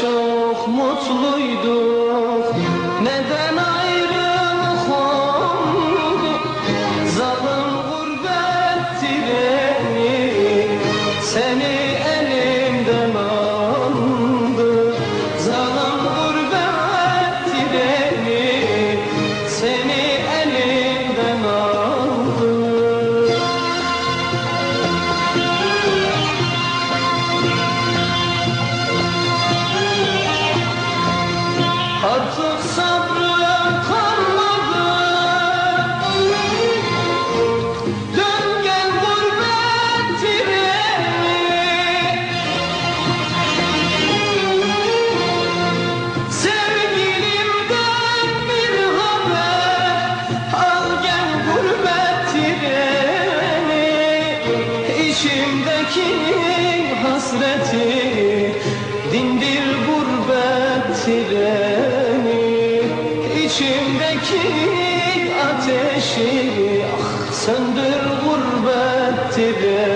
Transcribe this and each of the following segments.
çok mutluyduk İçimdeki hasreti Dindir gurbet treni İçimdeki ateşi ah, Söndür gurbet treni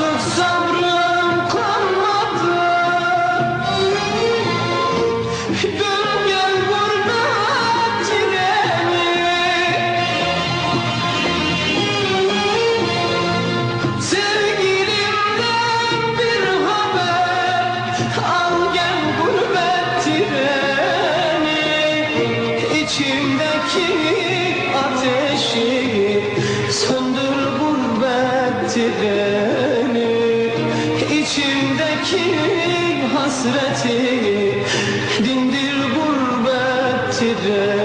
Artık sabrım kalmadı. Dön gel gurbet treni Sevgilimden bir haber Al gel gurbet treni İçimdeki ateşi Söndür gurbet treni hasreti Dindir gurbet titreti